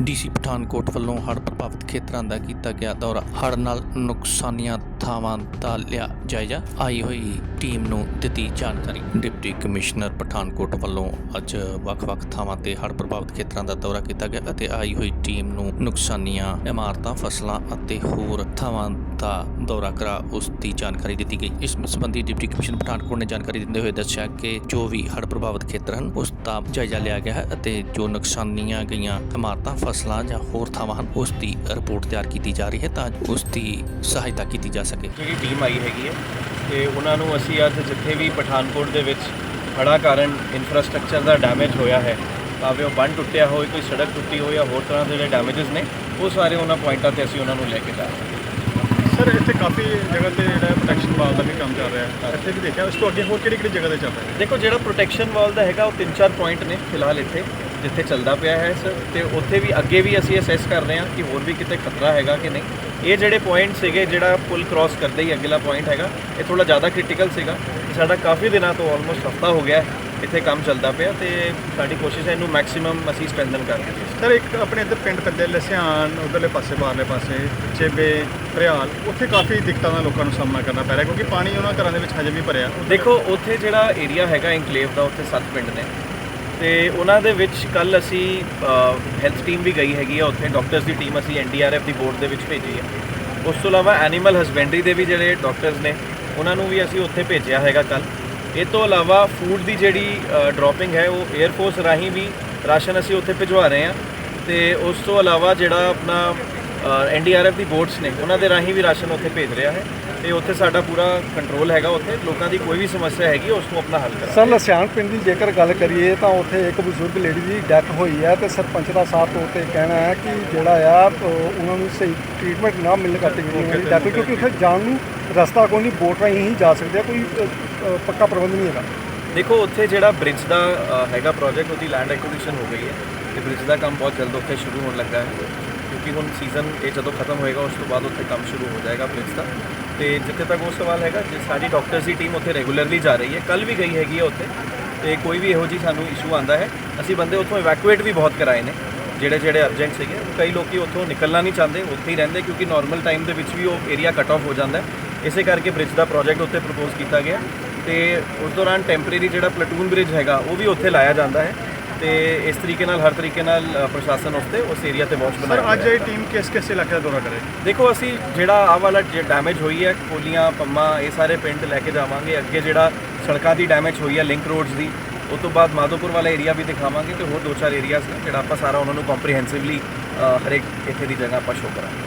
DC Pathankot ਵੱਲੋਂ ਹੜ੍ਹ ਪ੍ਰਭਾਵਿਤ ਖੇਤਰਾਂ ਦਾ ਕੀਤਾ ਗਿਆ ਦੌਰਾ। ਹੜ੍ਹ ਨਾਲ ਨੁਕਸਾਨੀਆਂ ਥਾਵਾਂ ਦਾ ਲਿਆ ਜਾਇਜ਼ਾ। ਆਈ ਹੋਈ ਟੀਮ ਨੂੰ ਦਿੱਤੀ ਜਾਣਕਾਰੀ। ਡਿਪਟੀ ਕਮਿਸ਼ਨਰ ਪਠਾਨਕੋਟ ਵੱਲੋਂ ਅੱਜ ਵੱਖ-ਵੱਖ ਥਾਵਾਂ ਤੇ ਹੜ੍ਹ ਪ੍ਰਭਾਵਿਤ ਖੇਤਰਾਂ ਦਾ ਦੌਰਾ ਕੀਤਾ ਗਿਆ ਅਤੇ ਆਈ ਹੋਈ ਟੀਮ ਨੂੰ ਨੁਕਸਾਨੀਆਂ, ਇਮਾਰਤਾਂ, ਫਸਲਾਂ ਅਤੇ ਹੋਰ ਥਾਵਾਂ ਦਾ ਦੌਰਾ ਕਰਾ ਉਸ ਦੀ ਜਾਣਕਾਰੀ ਦਿੱਤੀ ਗਈ। ਇਸ ਸੰਬੰਧੀ ਡਿਪਟੀ ਕਮਿਸ਼ਨਰ ਪਠਾਨਕੋਟ ਨੇ ਜਾਣਕਾਰੀ ਦਿੰਦੇ ਹੋਏ ਦੱਸਿਆ ਕਿ ਜੋ ਵੀ ਹੜ੍ਹ ਪ੍ਰਭਾਵਿਤ ਖੇਤਰ ਹਨ, ਉਸ ਦਾ ਜਾਇਜ਼ਾ ਲਿਆ ਗਿਆ ਹੈ ਅਤੇ ਜੋ ਨੁਕਸਾਨੀਆਂ ਗਈਆਂ ਇਮਾਰਤਾਂ ਫਸਲਾਂ ਜਾਂ ਹੋਰ ਥਾਵਾਂ ਹਨ ਉਸ ਦੀ ਰਿਪੋਰਟ ਤਿਆਰ ਕੀਤੀ ਜਾ ਰਹੀ ਹੈ ਤਾਂ ਉਸ ਦੀ ਸਹਾਇਤਾ ਕੀਤੀ ਜਾ ਸਕੇ। ਜਿਹੜੀ ਟੀਮ ਆਈ ਹੈਗੀ ਹੈ ਤੇ ਉਹਨਾਂ ਨੂੰ ਅਸੀਂ ਅੱਜ ਜਿੱਥੇ ਵੀ ਪਠਾਨਕੋਟ ਦੇ ਵਿੱਚ ਹੜ੍ਹਾਂ ਕਾਰਨ ਇਨਫਰਾਸਟ੍ਰਕਚਰ ਦਾ ਡੈਮੇਜ ਹੋਇਆ ਹੈ ਭਾਵੇਂ ਉਹ ਬੰਨ ਟੁੱਟਿਆ ਹੋਵੇ ਕੋਈ ਸੜਕ ਟੁੱਟੀ ਹੋਈ ਜਾਂ ਹੋਰ ਤਰ੍ਹਾਂ ਦੇ ਜਿਹੜੇ ਡੈਮੇਜਸ ਨੇ ਉਹ ਸਾਰੇ ਉਹਨਾਂ ਪੁਆਇੰਟਾਂ ਤੇ ਅਸੀਂ ਉਹਨਾਂ ਨੂੰ ਲੈ ਕੇ ਜਾ ਰਹੇ ਹਾਂ। ਸਰ ਇੱਥੇ ਕਾਫੀ ਜਗ੍ਹਾ ਤੇ ਜਿਹੜਾ ਪ੍ਰੋਟੈਕਸ਼ਨ ਵਾਲ ਦਾ ਵੀ ਕੰਮ ਚੱਲ ਰਿਹਾ ਹੈ। ਇੱਥੇ ਵੀ ਦੇਖਿਆ ਉਸ ਤੋਂ ਅੱਗੇ ਹੋਰ ਕਿਹੜੀ ਕਿਹੜੀ ਜਗ੍ਹਾ ਤੇ ਚੱਲ ਰਿਹਾ ਹੈ? ਦੇਖੋ ਜਿਹੜਾ ਪ੍ਰੋਟੈਕਸ਼ਨ ਵਾਲ ਦਾ ਹੈਗਾ ਉਹ ਤਿੰਨ ਚਾਰ ਪੁਆਇੰਟ ਨੇ ਫਿਲਹਾਲ ਇੱਥੇ। ਜਿੱਥੇ ਚੱਲਦਾ ਪਿਆ ਹੈ ਸਰ ਤੇ ਉੱਥੇ ਵੀ ਅੱਗੇ ਵੀ ਅਸੀਂ ਅਸੈਸ ਕਰ ਰਹੇ ਹਾਂ ਕਿ ਹੋਰ ਵੀ ਕਿਤੇ ਖਤਰਾ ਹੈਗਾ ਕਿ ਨਹੀਂ। ਇਹ ਜਿਹੜੇ ਪੁਆਇੰਟ ਸੀਗੇ ਜਿਹੜਾ ਪੁਲ ਕ੍ਰਾਸ ਕਰਦੇ ਹੀ ਅਗਲਾ ਪੁਆਇੰਟ ਹੈਗਾ ਇਹ ਥੋੜਾ ਜ਼ਿਆਦਾ ਕ੍ਰਿਟੀਕਲ ਸੀਗਾ। ਸਾਡਾ ਕਾਫੀ ਦਿਨਾਂ ਤੋਂ ਆਲਮੋਸਟ ਹਫਤਾ ਹੋ ਗਿਆ ਇੱਥੇ ਕੰਮ ਚੱਲਦਾ ਪਿਆ ਤੇ ਸਾਡੀ ਕੋਸ਼ਿਸ਼ ਹੈ ਇਹਨੂੰ ਮੈਕਸਿਮਮ ਅਸੀਂ ਸਪੈਂਡਨ ਕਰ ਦਈਏ ਸਰ ਇੱਕ ਆਪਣੇ ਇੱਧਰ ਪਿੰਡ ਪੈਂਦੇ ਲਸਿਆਣ ਉਧਰਲੇ ਪਾਸੇ ਬਾਹਰਲੇ ਪਾਸੇ ਚੇਬੇ ਭਰਿਆਲ ਉੱਥੇ ਕਾਫੀ ਦਿੱਕਤਾਂ ਦਾ ਲੋਕਾਂ ਨੂੰ ਸਾਹਮਣਾ ਕਰਨਾ ਪੈ ਰਿਹਾ ਕਿਉਂਕਿ ਪਾਣੀ ਉਹਨਾਂ ਘਰਾਂ ਦੇ ਵਿੱਚ ਹਜੇ ਵੀ ਭਰਿਆ। ਦੇਖੋ ਉੱਥੇ ਜਿਹੜਾ ਏਰੀਆ ਹੈਗਾ ਇਨਕਲੇਵ ਦਾ ਉੱਥੇ ਸੱਤ ਪਿੰਡ ਨੇ। ਤੇ ਉਹਨਾਂ ਦੇ ਵਿੱਚ ਕੱਲ ਅਸੀਂ ਹੈਲਥ ਟੀਮ ਵੀ ਗਈ ਹੈਗੀ ਆ, ਉੱਥੇ ਡਾਕਟਰਸ ਦੀ ਟੀਮ ਅਸੀਂ ਐਨਡੀਆਰਐਫ ਦੀ ਬੋਰਡ ਦੇ ਵਿੱਚ ਭੇਜੀ ਹੈ ਉਸ ਤੋਂ ਇਲਾਵਾ ਐਨੀਮਲ ਹਸਬੈਂਡਰੀ ਦੇ ਵੀ ਜਿਹੜੇ ਡਾਕਟਰਸ ਨੇ, ਉਹਨਾਂ ਨੂੰ ਵੀ ਅਸੀਂ ਉੱਥੇ ਭੇਜਿਆ ਹੈਗਾ ਕੱਲ ਇਹ ਤੋਂ ਇਲਾਵਾ ਫੂਡ ਦੀ ਜਿਹੜੀ ਡ੍ਰੌਪਿੰਗ ਹੈ, ਉਹ 에ਅਰਫੋਰਸ ਰਾਹੀਂ ਵੀ ਰਾਸ਼ਨ ਅਸੀਂ ਉੱਥੇ ਭਿਜਵਾ ਰਹੇ ਹਾਂ। ਤੇ ਉਸ ਤੋਂ ਇਲਾਵਾ ਜਿਹੜਾ ਆਪਣਾ ਐਨਡੀਆਰਐਫ ਦੀ ਬੋਰਡਸ ਨੇ। ਉਹਨਾਂ ਦੇ ਰਾਹੀਂ ਵੀ ਰਾਸ਼ਨ ਉੱਥੇ ਭੇਜ ਰਿਹਾ ਹੈ ਤੇ ਉੱਥੇ ਸਾਡਾ ਪੂਰਾ ਕੰਟਰੋਲ ਹੈਗਾ ਉੱਥੇ। ਲੋਕਾਂ ਦੀ ਕੋਈ ਵੀ ਸਮੱਸਿਆ ਹੈਗੀ ਉਸ ਨੂੰ ਆਪਣਾ ਹੱਲ ਕਰਾਂਗੇ। ਸਰ ਲਸਿਆਣ ਪਿੰਡ ਦੀ ਜੇਕਰ ਗੱਲ ਕਰੀਏ ਤਾਂ ਉੱਥੇ ਇੱਕ ਬਜ਼ੁਰਗ ਲੇਡੀ ਦੀ ਡੈਥ ਹੋਈ ਹੈ ਤੇ ਸਰਪੰਚ ਦਾ ਸਾਫ਼ ਤੌਰ ਤੇ ਕਹਿਣਾ ਹੈ ਕਿ ਜਿਹੜਾ ਆ ਉਹ ਉਹਨਾਂ ਨੂੰ ਸਹੀ ਟ੍ਰੀਟਮੈਂਟ ਨਾ ਮਿਲਣ ਕਰਕੇ ਜਿਹੜੀ ਡੈਥ ਕਿਉਂਕਿ ਉੱਥੇ ਜਾਣ ਨੂੰ ਰਸਤਾ ਕੋਈ ਨਹੀਂ ਬੋਟ ਰਾਹੀਂ ਹੀ ਜਾ ਸਕਦੇ ਆ ਕੋਈ ਪੱਕਾ ਪ੍ਰਬੰਧ ਨਹੀਂ ਹੈਗਾ। ਦੇਖੋ ਉੱਥੇ ਜਿਹੜਾ ਬ੍ਰਿਜ ਦਾ ਹੈਗਾ ਪ੍ਰੋਜੈਕਟ ਉਹਦੀ ਲੈਂਡ ਐਕੁਜੀਸ਼ਨ ਹੋ ਗਈ ਹੈ ਤੇ ਬ੍ਰਿਜ ਦਾ ਕੰਮ ਬਹੁਤ ਜਲਦ ਉੱਥੇ ਸ਼ੁਰੂ ਹੋਣ ਲੱਗਾ ਹੈ। ਕਿਉਂਕਿ ਹੁਣ ਸੀਜ਼ਨ ਇਹ ਜਦੋਂ ਖਤਮ ਹੋਏਗਾ, ਉਸ ਤੋਂ ਬਾਅਦ ਉੱਥੇ ਕੰਮ ਸ਼ੁਰੂ ਹੋ ਜਾਏਗਾ ਬ੍ਰਿਜ ਦਾ। ਤੇ ਜਿੱਥੇ ਤੱਕ ਉਹ ਸਵਾਲ ਹੈਗਾ, ਜੇ ਸਾਡੀ ਡਾਕਟਰਸ ਦੀ ਟੀਮ ਉੱਥੇ ਰੈਗੂਲਰਲੀ ਜਾ ਰਹੀ ਹੈ ਕੱਲ ਵੀ ਗਈ ਹੈਗੀ ਹੈ ਉੱਥੇ, ਤੇ ਕੋਈ ਵੀ ਇਹੋ ਜੀ ਸਾਨੂੰ ਇਸ਼ੂ ਆਂਦਾ ਹੈ, ਅਸੀਂ ਬੰਦੇ ਉੱਥੋਂ ਇਵੈਕੂਏਟ ਵੀ ਬਹੁਤ ਕਰਾਏ ਨੇ, ਜਿਹੜੇ ਜਿਹੜੇ ਅਰਜੈਂਟ ਸੀਗੇ। ਕਈ ਲੋਕੀ ਉੱਥੋਂ ਨਿਕਲਣਾ ਨਹੀਂ ਚਾਹੁੰਦੇ, ਉੱਥੇ ਹੀ ਰਹਿੰਦੇ, ਕਿਉਂਕਿ ਨਾਰਮਲ ਟਾਈਮ ਦੇ ਵਿੱਚ ਵੀ ਉਹ ਏਰੀਆ ਕਟ ਆਫ ਹੋ ਜਾਂਦਾ ਹੈ। ਇਸੇ ਕਰਕੇ ਬ੍ਰਿਜ ਦਾ ਪ੍ਰੋਜੈਕਟ ਉੱਥੇ ਪ੍ਰਪੋਜ਼ ਕੀਤਾ ਗਿਆ। ਤੇ ਉਸ ਦੌਰਾਨ ਟੈਂਪਰੇਰੀ ਜਿਹੜਾ ਪਲਟੂਨ ਬ੍ਰਿਜ ਹੈਗਾ, ਉਹ ਵੀ ਉੱਥੇ ਲਾਇਆ ਜਾਂਦਾ ਹੈ। ਤੇ ਇਸ ਤਰੀਕੇ ਨਾਲ ਹਰ ਤਰੀਕੇ ਨਾਲ ਪ੍ਰਸ਼ਾਸਨ ਉੱਤੇ ਉਸ ਏਰੀਆ ਤੇ ਵਾਚ ਬਣਾਇਆ ਸਰ ਅੱਜ। ਇਹ ਟੀਮ ਕਿਸ ਕਿਸ ਇਲਾਕੇ ਦਾ ਦੌਰਾ ਕਰੇ? ਦੇਖੋ ਅਸੀਂ ਜਿਹੜਾ ਆਹ ਵਾਲਾ ਜੇ ਡੈਮੇਜ ਹੋਈ ਹੈ ਕੋਲੀਆਂ ਪੰਮਾ ਇਹ ਸਾਰੇ ਪਿੰਡ ਲੈ ਕੇ ਜਾਵਾਂਗੇ। ਅੱਗੇ ਜਿਹੜਾ ਸੜਕਾਂ ਦੀ ਡੈਮੇਜ ਹੋਈ ਹੈ ਲਿੰਕ ਰੋਡਸ ਦੀ ਉਸ ਤੋਂ ਬਾਅਦ ਮਾਧੋਪੁਰ ਵਾਲਾ ਏਰੀਆ ਵੀ ਦਿਖਾਵਾਂਗੇ ਤੇ ਹੋਰ ਦੋ ਚਾਰ ਏਰੀਆਜ਼ ਨੇ ਜਿਹੜਾ ਆਪਾਂ ਸਾਰਾ ਉਹਨਾਂ ਨੂੰ ਕੰਪਰੀਹੈਂਸਿਵਲੀ ਹਰੇਕ ਇੱਥੇ ਦੀ ਜਗ੍ਹਾ ਆਪਾਂ ਸ਼ੋਅ ਕਰਾਂਗੇ।